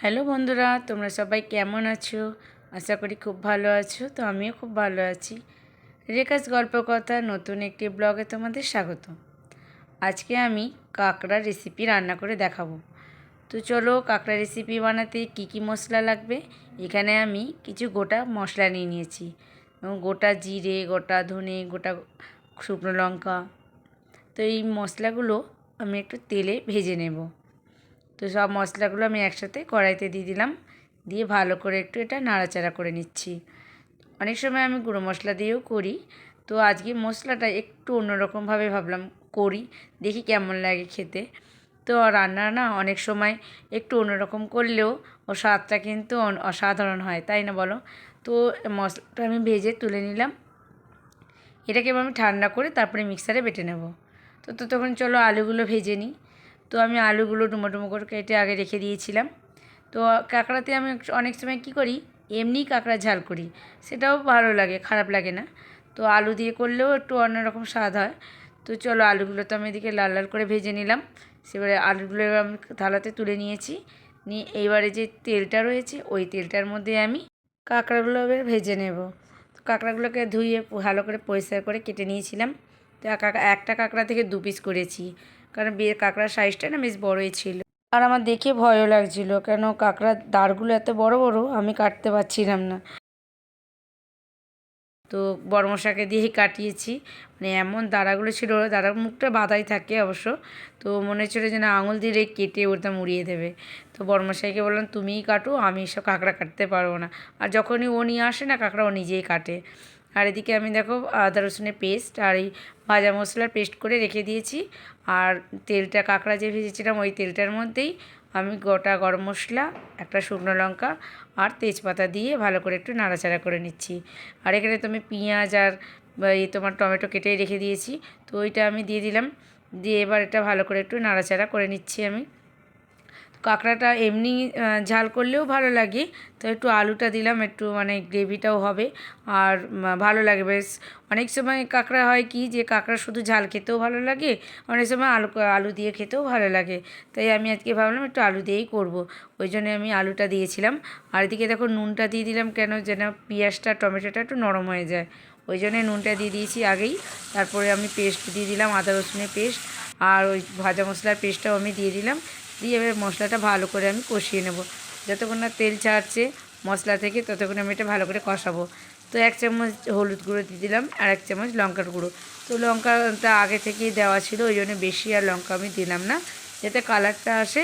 Hello বন্ধুরা, তোমরা সবাই কেমন আছো? আশা করি খুব ভালো আছো, তো আমিও খুব ভালো আছি। রেখাস গল্প কথা নতুন একটি ব্লগে তোমাদের স্বাগত। আজকে আমি কাঁকড়া রেসিপি রান্না করে দেখাবো। তো চলো কাঁকড়া রেসিপি বানাতে কি কি মশলা লাগবে? এখানে আমি কিছু গোটা মশলা নিয়ে নিয়েছি। এবং গোটা জিরে, গোটা ধনে, গোটা শুকনো লঙ্কা। তো এই মশলাগুলো আমি একটু তেলে ভেজে নেব। তো সব মশলাগুলো আমি একসাথে কড়াইতে দিয়ে দিলাম। দিয়ে ভালো করে একটু এটা নাড়াচাড়া করে নিচ্ছি। অনেক সময় আমি গুঁড়ো মশলা দিয়েও করি। তো আজকে মশলাটা একটু অন্যরকমভাবে ভাবলাম করি, দেখি কেমন লাগে খেতে। তো রান্না না অনেক সময় একটু অন্যরকম করলেও ও স্বাদটা কিন্তু অসাধারণ হয়, তাই না বলো? তো মশলাটা আমি ভেজে তুলে নিলাম। এটাকে আমি ঠান্ডা করে তারপরে মিক্সারে বেটে নেব। তো তো তখন চলো আলুগুলো ভেজে নিই। তো আমি আলুগুলো ডুমো করে কেটে আগে রেখে দিয়েছিলাম। তো কাঁকড়াতে আমি অনেক সময় কী করি এমনি কাঁকড়া ঝাল করি, সেটাও ভালো লাগে, খারাপ লাগে না। তো আলু দিয়ে করলেও একটু অন্যরকম স্বাদ হয়। তো চলো আলুগুলো তো আমি এদিকে লাল লাল করে ভেজে নিলাম। সেবারে আলুগুলো আমি থালাতে তুলে নিয়েছি। নিয়ে এইবারে যে তেলটা রয়েছে, ওই তেলটার মধ্যে আমি কাঁকড়াগুলো এবার ভেজে নেব। তো কাঁকড়াগুলোকে ধুয়ে ভালো করে পরিষ্কার করে কেটে নিয়েছিলাম। তো একটা কাঁকড়া থেকে দু পিস করেছি। কারণ বিয়ে কাঁকড়ার সাইজটা না বেশ বড়ই ছিল। আর আমার দেখে ভয়ও লাগছিল, কেন কাঁকড়ার দাঁড়গুলো এত বড় বড়, আমি কাটতে পারছিলাম না। তো বড়মশাকে দিয়েই কাটিয়েছি মানে এমন দাঁড়াগুলো ছিল, দাঁড়ার মুখটা বাধাই থাকে অবশ্য। তো মনে হচ্ছিল যে না আঙুল দিয়ে কেটে ওটা মুড়িয়ে দেবে। তো বড়মশাইকে বললাম, তুমিই কাটো, আমি সব কাঁকড়া কাটতে পারব না। আর যখনই ও নিয়ে আসে না, কাঁকড়া ও নিজেই কাটে। আর এদিকে আমি দেখো আদা রসুনের পেস্ট আর এই ভাজা মশলার পেস্ট করে রেখে দিয়েছি। আর তেলটা কাঁকড়া যে ভেজেছিলাম ওই তেলটার মধ্যেই আমি গোটা গরম মশলা, একটা শুকনো লঙ্কা আর তেজপাতা দিয়ে ভালো করে একটু নাড়াচাড়া করে নিচ্ছি। আর এখানে তুমি পেঁয়াজ আর এই তোমার টমেটো কেটেই রেখে দিয়েছি। তো ওইটা আমি দিয়ে দিলাম। দিয়ে এবার এটা ভালো করে একটু নাড়াচাড়া করে নিচ্ছি আমি। কাঁকড়াটা এমনি ঝাল করলেও ভালো লাগে। তো একটু আলুটা দিলাম, একটু মানে গ্রেভিটাও হবে। আর ভালো লাগে বেশ। অনেক সময় কাঁকড়া হয় কি যে, কাঁকড়া শুধু ঝাল খেতেও ভালো লাগে, অনেক সময় আলু আলু দিয়ে খেতেও ভালো লাগে। তাই আমি আজকে ভাবলাম একটু আলু দিয়েই করব। ওই জন্য আমি আলুটা দিয়েছিলাম। আর এদিকে দেখো নুনটা দিয়ে দিলাম কেন যেন পেঁয়াজটা, টমেটোটা একটু নরম হয়ে যায়। ওই জন্যে নুনটা দিয়ে দিয়েছি আগেই। তারপরে আমি পেস্ট দিয়ে দিলাম, আদা রসুনের পেস্ট। আর ওই ভাজা মশলার পেস্টটাও আমি দিয়ে দিলাম। দিয়ে এবার মশলাটা ভালো করে আমি কষিয়ে নেব। যতক্ষণ না তেল ছাড়ছে মশলা থেকে, ততক্ষণ আমি এটা ভালো করে কষাবো। তো এক চামচ হলুদ গুঁড়ো দিয়ে দিলাম, আর এক চামচ লঙ্কার গুঁড়ো। তো লঙ্কাটা আগে থেকেই দেওয়া ছিল, ওই জন্য বেশি আর লঙ্কা আমি দিলাম না। যাতে কালারটা আসে,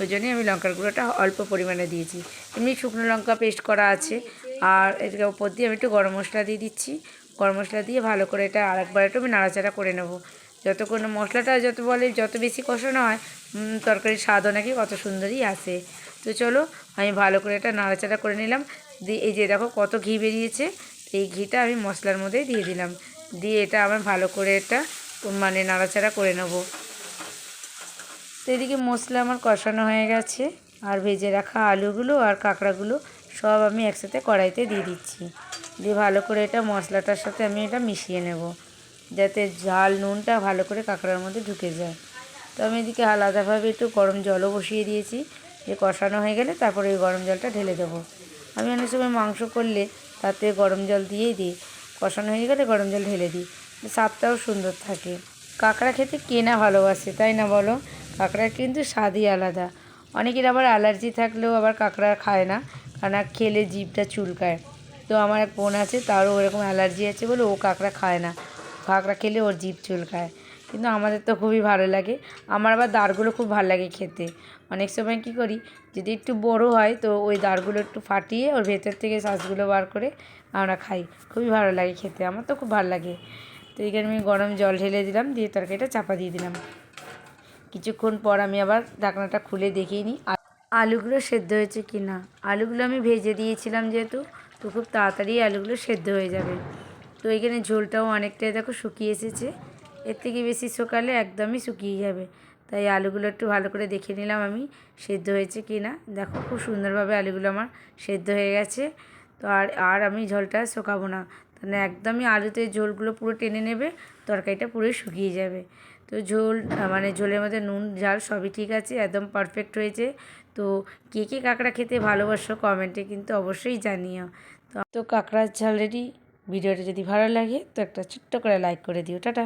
ওই জন্যই আমি লঙ্কার গুঁড়োটা অল্প পরিমাণে দিয়েছি। এমনি শুকনো লঙ্কা পেস্ট করা আছে, আর এটাকে ওপর দিয়ে আমি একটু গরম মশলা দিয়ে দিচ্ছি। গরম মশলা দিয়ে ভালো করে এটা আরেকবার একটু আমি নাড়াচাড়া করে নেব। যতক্ষণ মশলাটা যত বলে, যত বেশি কষানো হয় তরকারির স্বাদও নাকি কত সুন্দরই আসে তো চলো, আমি ভালো করে এটা নাড়াচাড়া করে নিলাম। দিয়ে এই যে দেখো কত ঘি বেরিয়েছে, এই ঘিটা আমি মশলার মধ্যে দিয়ে দিলাম। দিয়ে এটা আমার ভালো করে এটা মানে নাড়াচাড়া করে নেব। তো এদিকে মশলা আমার কষানো হয়ে গেছে, আর ভেজে রাখা আলুগুলো আর কাঁকড়াগুলো সব আমি একসাথে কড়াইতে দিয়ে দিচ্ছি। দিয়ে ভালো করে এটা মশলাটার সাথে আমি এটা মিশিয়ে নেব, যাতে ঝাল, নুনটা ভালো করে কাঁকড়ার মধ্যে ঢুকে যায়। তো আমি এদিকে আলাদাভাবে একটু গরম জলও বসিয়ে দিয়েছি। যে কষানো হয়ে গেলে তারপরে ওই গরম জলটা ঢেলে দেবো। আমি অনেক সময় মাংস করলে তাতে গরম জল দিয়েই দিই। কষানো হয়ে গেলে গরম জল ঢেলে দিই। স্বাদটাও সুন্দর থাকে। কাঁকড়া খেতে কে না ভালোবাসে, তাই না বলো? কাঁকড়ার কিন্তু স্বাদই আলাদা। অনেকের আবার অ্যালার্জি থাকলেও আবার কাঁকড়া খায় না কারণ খেলে জিভটা চুলকায়। তো আমার এক বোন আছে, তারও ওরকম অ্যালার্জি আছে বলে ও কাঁকড়া খায় না। কাঁকড়া খেলে ওর জিভ চুলকায়। কিন্তু আমাদের তো খুবই ভালো লাগে। আমার আবার দাঁড়গুলো খুব ভালো লাগে খেতে। অনেক সময় কি করি, যদি একটু বড় হয় তো ওই দাঁড়গুলো একটু ফাটিয়ে ওর ভেতর থেকে শ্বাসগুলো বার করে আমরা খাই। খুবই ভালো লাগে খেতে, আমার তো খুব ভালো লাগে। তো এখানে আমি গরম জল ঢেলে দিলাম, দিয়ে তরকারিটা চাপা দিয়ে দিলাম। কিছুক্ষণ পর আমি আবার ঢাকনাটা খুলে দেখিয়ে নিই। আলুগুলো সেদ্ধ হয়েছে কি না? আলুগুলো আমি ভেজে দিয়েছিলাম যেহেতু, তো খুব তাড়াতাড়ি আলুগুলো সেদ্ধ হয়ে যাবে। তো এখানে ঝোলটাও অনেকটাই দেখো শুকিয়ে এসেছে। এর থেকে বেশি শুকালে একদমই শুকিয়ে যাবে। তাই আলুগুলো একটু ভালো করে দেখে নিলাম আমি, সেদ্ধ হয়েছে কি না। দেখো খুব সুন্দরভাবে আলুগুলো আমার সেদ্ধ হয়ে গেছে। তো আর আর আমি ঝোলটা শুকাবো না। তাহলে একদমই আলুতে ঝোলগুলো পুরো টেনে নেবে, তরকারিটা পুরো শুকিয়ে যাবে। তো ঝোল মানে ঝোলের মধ্যে নুন, ঝাল সবই ঠিক আছে, একদম পারফেক্ট হয়েছে। তো কে কে কাঁকড়া খেতে ভালোবাসো কমেন্টে কিন্তু অবশ্যই জানিও। তো তো কাঁকড়ার ঝাল রেডি ভিডিওটা যদি ভালো লাগে তো একটা ছোট্ট করে লাইক করে দিও। টাটা।